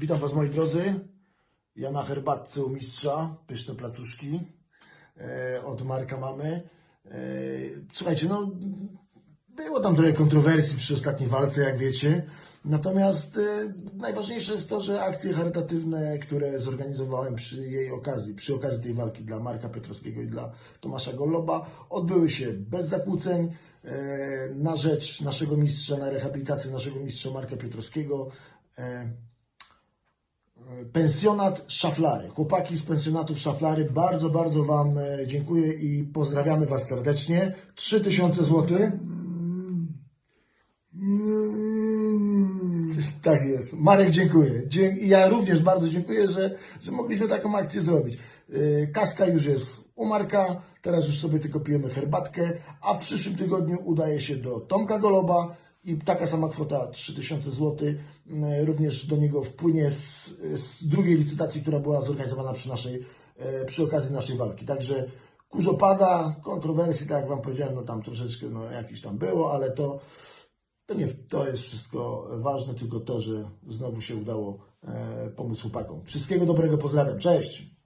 Witam Was moi drodzy. Ja na herbatce u mistrza, pyszne placuszki e, od Marka mamy. E, słuchajcie, no było tam trochę kontrowersji przy ostatniej walce, jak wiecie. Natomiast e, najważniejsze jest to, że akcje charytatywne, które zorganizowałem przy jej okazji, przy okazji tej walki dla Marka Piotrowskiego i dla Tomasza Golloba, odbyły się bez zakłóceń na rzecz naszego mistrza, na rehabilitację naszego mistrza Marka Piotrowskiego. Pensjonat Szaflary. Chłopaki z pensjonatu Szaflary, bardzo, bardzo Wam e, dziękuję i pozdrawiamy Was serdecznie. 3000 zł. Tak jest. Marek, dziękuję. Ja również bardzo dziękuję, że, że mogliśmy taką akcję zrobić. Yy, Kaska już jest u Marka, teraz już sobie tylko pijemy herbatkę, a w przyszłym tygodniu udaje się do Tomka Goloba i taka sama kwota 3000 zł yy, również do niego wpłynie z, z drugiej licytacji, która była zorganizowana przy naszej, yy, przy okazji naszej walki. Także kurzo pada, kontrowersji, tak jak Wam powiedziałem, no tam troszeczkę no, jakiś tam było, ale to to nie to jest wszystko ważne, tylko to, że znowu się udało e, pomóc chłopakom. Wszystkiego dobrego, pozdrawiam. Cześć!